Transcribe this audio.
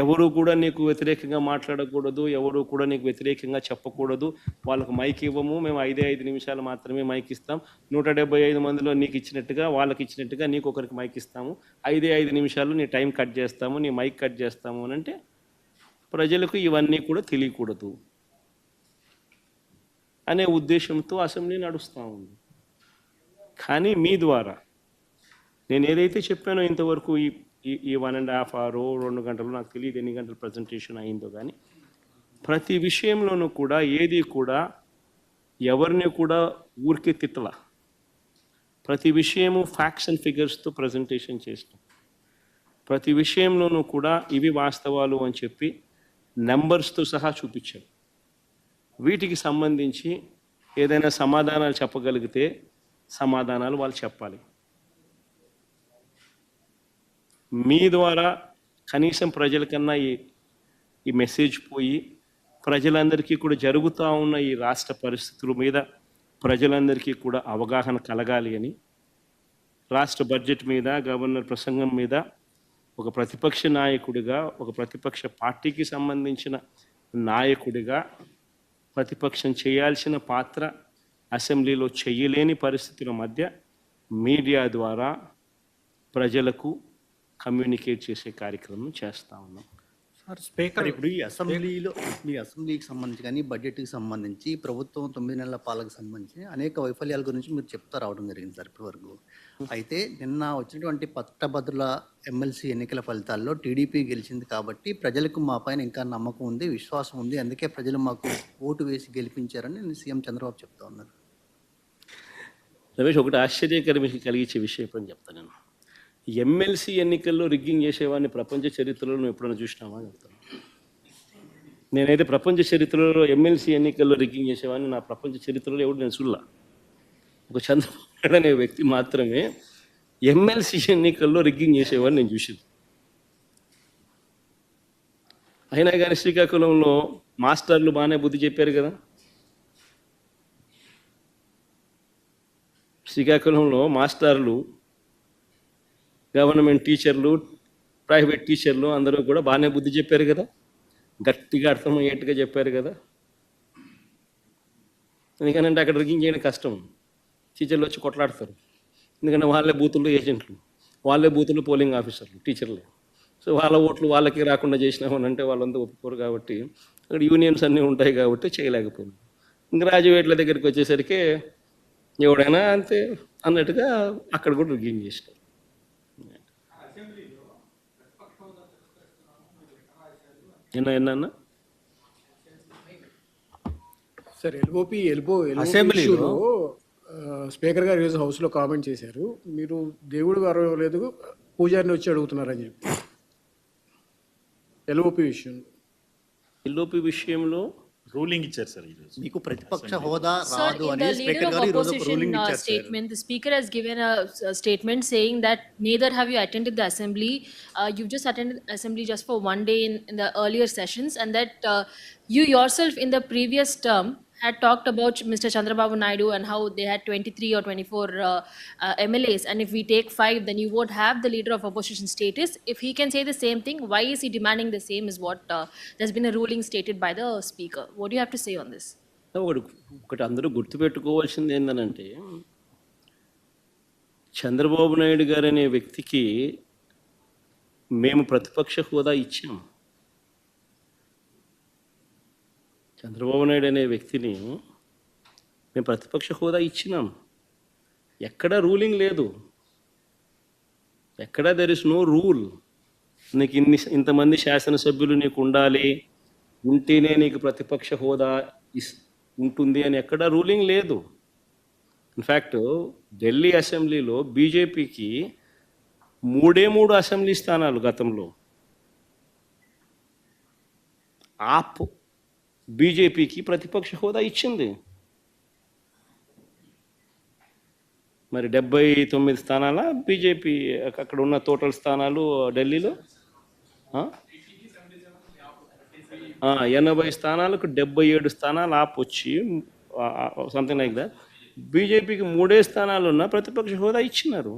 ఎవరు కూడా నీకు వ్యతిరేకంగా మాట్లాడకూడదు ఎవరు కూడా నీకు వ్యతిరేకంగా చెప్పకూడదు. వాళ్ళకు మైక్ ఇవ్వము మేము ఐదే ఐదు నిమిషాలు మాత్రమే మైక్ ఇస్తాం. నూట డెబ్బై ఐదు మందిలో నీకు ఇచ్చినట్టుగా వాళ్ళకి ఇచ్చినట్టుగా నీకు ఒకరికి మైక్ ఇస్తాము. ఐదే ఐదు నిమిషాలు నీ టైం కట్ చేస్తాము నీ మైక్ కట్ చేస్తాము అని అంటే ప్రజలకు ఇవన్నీ కూడా తెలియకూడదు అనే ఉద్దేశంతో అసెంబ్లీ నడుస్తూ ఉంది. కానీ మీ ద్వారా నేను ఏదైతే చెప్పానో ఇంతవరకు ఈ ఈ- ఈ వన్ అండ్ హాఫ్ అవర్ రెండు గంటలు నాకు తెలియదు ఎన్ని గంటలు ప్రజెంటేషన్ అయిందో కానీ ప్రతి విషయంలోనూ కూడా ఏది కూడా ఎవరిని కూడా ఊరికే తిట్టల. ప్రతి విషయము ఫ్యాక్ట్స్ అండ్ ఫిగర్స్తో ప్రజెంటేషన్ చేస్తాం. ప్రతి విషయంలోనూ కూడా ఇవి వాస్తవాలు అని చెప్పి నెంబర్స్తో సహా చూపించాం వీటికి సంబంధించి ఏదైనా సమాధానాలు చెప్పగలిగితే సమాధానాలు వాళ్ళు చెప్పాలి. మీ ద్వారా కనీసం ప్రజలకన్నా ఈ ఈ మెసేజ్ పోయి ప్రజలందరికీ కూడా జరుగుతూ ఉన్న ఈ రాష్ట్ర పరిస్థితుల మీద ప్రజలందరికీ కూడా అవగాహన కలగాలి అని రాష్ట్ర బడ్జెట్ మీద గవర్నర్ ప్రసంగం మీద ఒక ప్రతిపక్ష నాయకుడిగా ఒక ప్రతిపక్ష పార్టీకి సంబంధించిన నాయకుడిగా ప్రతిపక్షం చేయాల్సిన పాత్ర అసెంబ్లీలో చేయలేని పరిస్థితుల మధ్య మీడియా ద్వారా ప్రజలకు కమ్యూనికేట్ చేసే కార్యక్రమం చేస్తా ఉన్నాం. సార్ స్పీకర్ ఇప్పుడు ఈ అసెంబ్లీలో మీ అసెంబ్లీకి సంబంధించి కానీ బడ్జెట్కి సంబంధించి ప్రభుత్వం తొమ్మిది నెలల పాలకు సంబంధించి అనేక వైఫల్యాల గురించి మీరు చెప్తా రావడం జరిగింది సార్ ఇప్పటివరకు. అయితే నిన్న వచ్చినటువంటి పట్టభద్రుల ఎమ్మెల్సీ ఎన్నికల ఫలితాల్లో టీడీపీ గెలిచింది కాబట్టి ప్రజలకు మా పైన ఇంకా నమ్మకం ఉంది విశ్వాసం ఉంది. అందుకే ప్రజలు మాకు ఓటు వేసి గెలిపించారని సీఎం చంద్రబాబు చెప్తా ఉన్నారు. రమేష్ ఒకటి ఆశ్చర్యకరం కలిగించే విషయం చెప్తాను నేను. ఎమ్మెల్సీ ఎన్నికల్లో రిగ్గింగ్ చేసేవాడిని ప్రపంచ చరిత్రలో నువ్వు ఎప్పుడైనా చూసినావా చెప్తాను. నేనైతే ప్రపంచ చరిత్రలో ఎమ్మెల్సీ ఎన్నికల్లో రిగ్గింగ్ చేసేవాడిని నా ప్రపంచ చరిత్రలో ఎవడు నేను చూడలా. ఒక చంద్రబాబు అనే వ్యక్తి మాత్రమే ఎమ్మెల్సీ ఎన్నికల్లో రిగ్గింగ్ చేసేవాడిని నేను చూసింది. అయినా కానీ శ్రీకాకుళంలో మాస్టర్లు బాగానే బుద్ధి చెప్పారు కదా. శ్రీకాకుళంలో మాస్టర్లు గవర్నమెంట్ టీచర్లు ప్రైవేట్ టీచర్లు అందరూ కూడా బాగానే బుద్ధి చెప్పారు కదా. గట్టిగా అర్థమయ్యేట్టుగా చెప్పారు కదా. ఎందుకనంటే అక్కడ రిగింగ్ చేయడం కష్టం. టీచర్లు వచ్చి కొట్లాడతారు. ఎందుకంటే వాళ్ళే బూతులు ఏజెంట్లు. వాళ్ళే బూతులు పోలింగ్ ఆఫీసర్లు టీచర్లు. సో వాళ్ళ ఓట్లు వాళ్ళకి రాకుండా చేసినామని అంటే వాళ్ళంతా ఒప్పుకోరు కాబట్టి అక్కడ యూనియన్స్ అన్నీ ఉంటాయి కాబట్టి చేయలేకపోయింది ఇంకా గ్రాడ్యుయేట్ల దగ్గరికి వచ్చేసరికి ఎవడైనా అంతే అన్నట్టుగా అక్కడ కూడా రిగింగ్ చేసినారు. ఎన్న ఎన్న సార్ ఎల్ఓపి ఎల్బో అసెంబ్లీలో- స్పీకర్ గారు ఈరోజు హౌస్లో కామెంట్ చేశారు. మీరు దేవుడు గారు లేదు పూజారిని వచ్చి అడుగుతున్నారని చెప్పి. ఎల్ఓపి విషయం ఎల్ఓపి విషయంలో రూలింగ్ ఇచ్చారు సార్ ఈరోజు మీకు ప్రతిపక్ష హోదా Sir, రాదు in అని the leader స్పీకర్ of గారు ఈరోజు ఒక opposition రూలింగ్ uh, ఇచ్చారు sir statement, the speaker has given a s- a statement saying that neither have you attended the assembly. Uh, you've just attended assembly just for one day in, in the earlier sessions, and that uh, you yourself in the previous term had talked about Mr. Chandrababu Naidu and how they had 23 or 24 uh, uh, MLAs, and if we take five, then you won't have the leader of opposition status. If he can say the same thing, why is he demanding the same? Is what uh, there's been a ruling stated by the speaker. What do you have to say on this? ఒకటి అందరూ గుర్తుపెట్టుకోవాల్సింది ఏంటనంటే చంద్రబాబు నాయుడు గారు అనే వ్యక్తికి మేము ప్రతిపక్ష హోదా ఇచ్చాము చంద్రబాబు నాయుడు అనే వ్యక్తిని మేము ప్రతిపక్ష హోదా ఇచ్చినాం. ఎక్కడా రూలింగ్ లేదు. ఎక్కడా దెర్ ఇస్ నో రూల్ నీకు ఇన్ని ఇంతమంది శాసనసభ్యులు నీకు ఉండాలి. ఉంటేనే నీకు ప్రతిపక్ష హోదా ఇస్ ఉంటుంది అని ఎక్కడా రూలింగ్ లేదు. ఇన్ఫ్యాక్ట్ ఢిల్లీ అసెంబ్లీలో బీజేపీకి మూడే మూడు అసెంబ్లీ స్థానాలు గతంలో. ఆప్ బీజేపీకి ప్రతిపక్ష హోదా ఇచ్చింది. మరి డెబ్బై తొమ్మిది స్థానాల బీజేపీ అక్కడ ఉన్న టోటల్ స్థానాలు ఢిల్లీలో? ఎనభై స్థానాలకు డెబ్బై ఏడు స్థానాలు ఆప్ వచ్చి సంథింగ్ లైక్ దట్ బీజేపీకి మూడే స్థానాలు ఉన్న ప్రతిపక్ష హోదా ఇచ్చినారు.